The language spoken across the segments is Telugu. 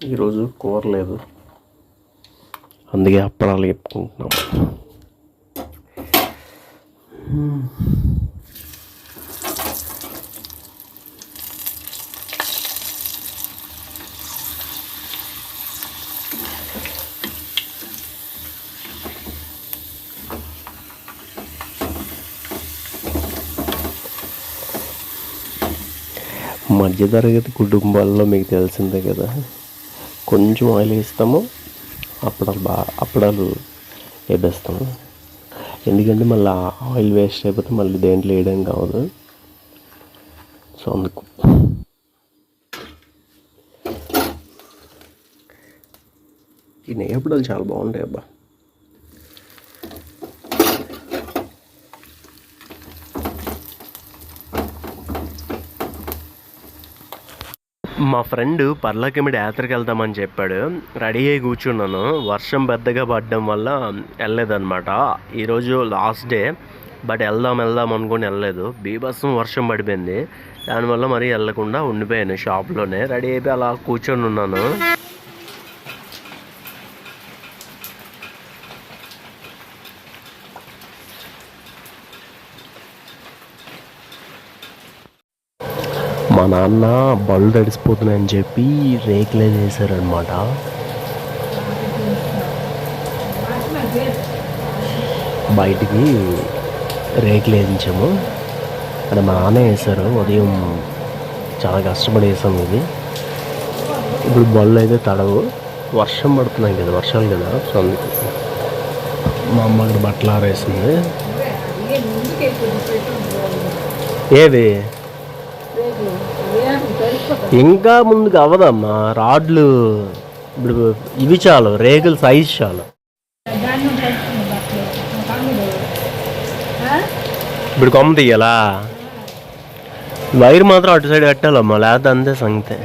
ఈరోజు కూర లేదు అందుకే అప్పడాలు చెప్పుకుంటున్నాం. మధ్యతరగతి కుటుంబాల్లో మీకు తెలిసిందే కదా కొంచెం ఆయిల్ వేస్తాము. అప్పడాలు బాగా అప్పడాలు వేపేస్తాము. ఎందుకంటే మళ్ళీ ఆయిల్ వేస్ట్ అయిపోతే మళ్ళీ దేంట్లో వేయడం కావదు సో అందుకు. ఈ నెయ్యి అప్పడాలు చాలా బాగుంటాయి అబ్బా. మా ఫ్రెండ్ పర్లకిమిడి యాత్రకి వెళ్దామని చెప్పాడు. రెడీ అయ్యి కూర్చున్నాను. వర్షం పెద్దగా పడడం వల్ల వెళ్ళలేదన్నమాట. ఈరోజు లాస్ట్ డే. బట్ వెళ్దాం వెళ్దాం అనుకుని వెళ్ళలేదు. బీభత్సం వర్షం పడిపోయింది. దానివల్ల మరీ వెళ్ళకుండా ఉండిపోయాను షాప్లోనే. రెడీ అయిపోయి అలా కూర్చొని ఉన్నాను. మా నాన్న బళ్ళు తడిసిపోతున్నాయని చెప్పి రేకులే చేశారనమాట బయటికి రేకులు వేయించాము. అంటే మా నాన్న వేసారు ఉదయం చాలా కష్టపడి వేసాం ఇది. ఇప్పుడు బళ్ళు అయితే తడవు. వర్షం పడుతున్నాయి కదా వర్షాలు కదా సో అందుకు మా అమ్మ అక్కడ బట్టలు ఆరేసింది. ఏది? ఇంకా ముందుకు అవ్వదమ్మా రాడ్లు ఇప్పుడు ఇవి చాలు రేగులు సైజ్ చాలు. ఇప్పుడు కొమ్మ తీయాలా? వైర్ మాత్రం అటు సైడ్ కట్టాలమ్మా లేకపోతే అంతే సంగతే.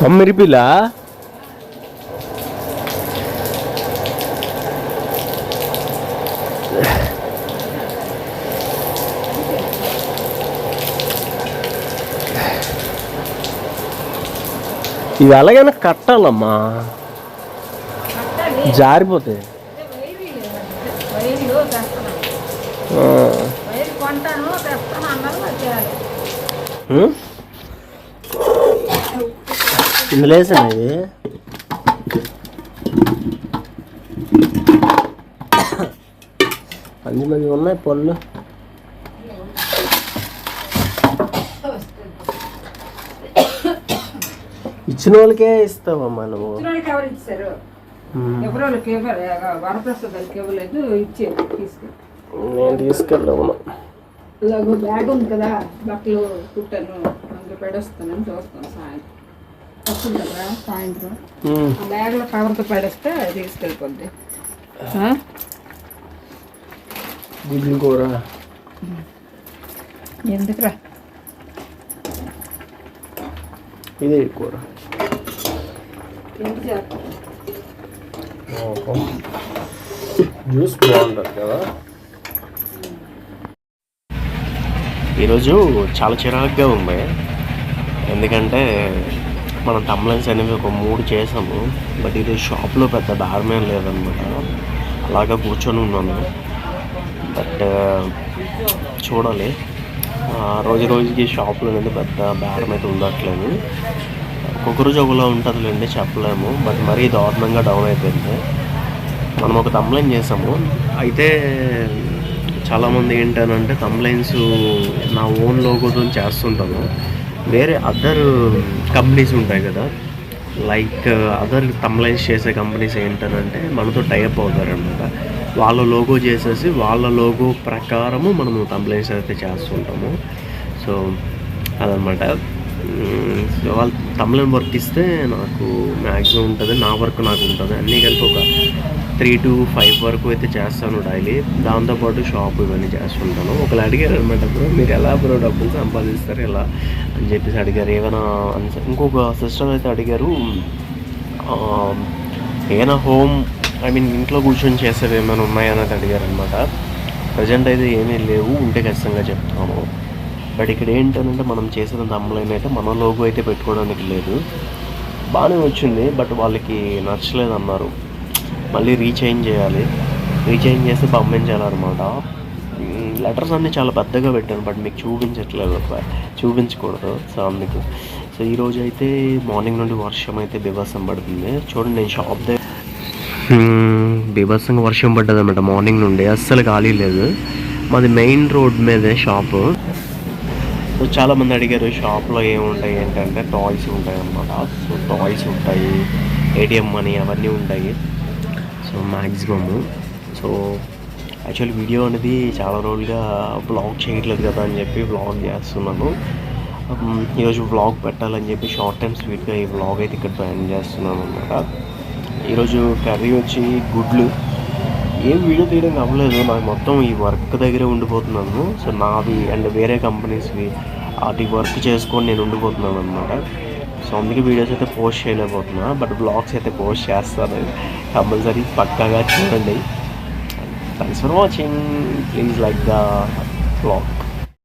కొమ్మ ఇరిపిలా? ఇవి ఎలాగైనా కట్టాలమ్మా. జారిపోతాయి వైర్లు తెస్తున్నాను ఆ. వైర్ కొంటాను తెస్తాను అన్నారు అది చేయాలి ఉం? ఇందులో వేసాను ఇది మంచి మంచి ఉన్నాయి పళ్ళు. ఇచ్చిన వాళ్ళకే ఇస్తావమ్మా నువ్వు ఇచ్చినోళ్ళకి ఎవరు ఇచ్చారు? ఉం. ఎవరోళ్ళకి ఇవ్వరు వరప్రసాద్ గారికి ఇవ్వలేదు ఇచ్చేది తీసుకెళ్ళి నేను తీసుకెళ్ళాము ఇలాగో బ్యాగ్ ఉంది కదా బట్టలు కుట్టాను అందులో పెడేస్తానని చూస్తాను సాయంత్రం వస్తుంది కదా సాయంత్రం. ఆ బ్యాగ్లో కవర్తో పెడేస్తే తీసుకెళ్ళిపోద్ది? గుడ్లు కూర. ఎందుకురా? ఇదే కూర. జ్యూస్ బాగుంటుంది కదా. ఈరోజు చాలా చిరాకుగా ఉంది. ఎందుకంటే మనం టమ్లైన్స్ అనేవి ఒక మూడు చేసాము. బట్ ఇది షాప్లో పెద్ద దారమే లేదనమాట. అలాగా కూర్చొని ఉన్నాను. బట్ చూడాలి. ఆ, రోజు రోజుకి షాప్లో అనేది పెద్ద బేరం అయితే ఉండట్లేదు. ఒక్కొక్క రోజు ఉంటుందిలేండి చెప్పలేము. బట్ మరీ దారుణంగా డౌన్ అయిపోయింది. మనం ఒక కంప్లైంట్ చేసాము. అయితే చాలామంది ఏంటనంటే కంప్లైంట్స్ నా ఓన్ లోగోతో చేస్తుంటాను వేరే అదర్ కంపెనీస్ ఉంటాయి కదా. లైక్ అదర్ కంప్లైంట్స్ చేసే కంపెనీస్ ఏంటనంటే మనతో టైప్ అవుతారనమాట. వాళ్ళ లోగో చేసేసి వాళ్ళ లోగో ప్రకారము మనము కంప్లైంట్స్ అయితే చేస్తుంటాము. సో అదనమాట. వాళ్ళు తమిళం వర్క్ ఇస్తే నాకు మ్యాక్సిమం ఉంటుంది నా వర్క్ నాకు ఉంటుంది. అన్నీ కలిపి ఒక త్రీ టు ఫైవ్ వరకు అయితే చేస్తాను డైలీ దాంతోపాటు షాప్ ఇవన్నీ చేస్తుంటాను. ఒకళ్ళు అడిగారు అనమాట బ్రో మీరు ఎలా బ్రో డబ్బులు సంపాదిస్తారు ఎలా అని చెప్పేసి అడిగారు. ఏమైనా అని ఇంకొక సిస్టర్ అయితే అడిగారు ఏమైనా హోమ్ ఐ మీన్ ఇంట్లో కూర్చొని చేసేవి ఏమైనా ఉన్నాయన్నది అడిగారు అనమాట. ప్రజెంట్ అయితే ఏమీ లేవు ఉంటే ఖచ్చితంగా చెప్తాము బట్ ఇక్కడ ఏంటంటే మనం చేసిన తమ్ములైన అయితే మన లోగో అయితే పెట్టుకోవడానికి లేదు. బాగానే వచ్చింది బట్ వాళ్ళకి నచ్చలేదు అన్నారు మళ్ళీ రీచేంజ్ చేయాలి. రీచేంజ్ చేస్తే పంపించాలన్నమాట. లెటర్స్ అన్నీ చాలా పెద్దగా పెట్టాను బట్ మీకు చూపించట్లేదు చూపించకూడదు సో అందుకు. సో ఈరోజు అయితే మార్నింగ్ నుండి వర్షం అయితే బీభత్సం పడుతుంది. చూడండి నేను షాప్ దగ్గర బీభత్సంగా వర్షం పడ్డదన్నమాట మార్నింగ్ నుండి. అస్సలు ఖాళీ లేదు. మాది మెయిన్ రోడ్ మీదే షాపు సో చాలా మంది అడిగారు షాప్లో ఏముంటాయి? ఏంటంటే టాయ్స్ ఉంటాయి అన్నమాట సో టాయ్స్ ఉంటాయి ఏటీఎం మనీ అవన్నీ ఉంటాయి. So maximum so actual video అనేది చాలా రోజులుగా బ్లాగ్ చేయట్లేదు కదా అని చెప్పి బ్లాగ్ చేస్తున్నాను. ఈరోజు బ్లాగ్ పెట్టాలని చెప్పి షార్ట్ అండ్ స్వీట్గా ఈ బ్లాగ్ అయితే ఇక్కడ ప్లాన్ చేస్తున్నాను అనమాట ఈరోజు కర్రీ వచ్చి గుడ్లు. ఏం వీడియో తీయడం అవ్వలేదు నాకు మొత్తం ఈ వర్క్ దగ్గరే ఉండిపోతున్నాను. సో నావి అండ్ వేరే కంపెనీస్వి వాటి వర్క్ చేసుకొని నేను ఉండిపోతున్నాను అనమాట సో అందుకే వీడియోస్ అయితే పోస్ట్ చేయలేకపోతున్నా. బట్ బ్లాగ్స్ అయితే పోస్ట్ చేస్తాను. కంపల్సరీ పక్కాగా చూడండి. Thanks for watching please like the blog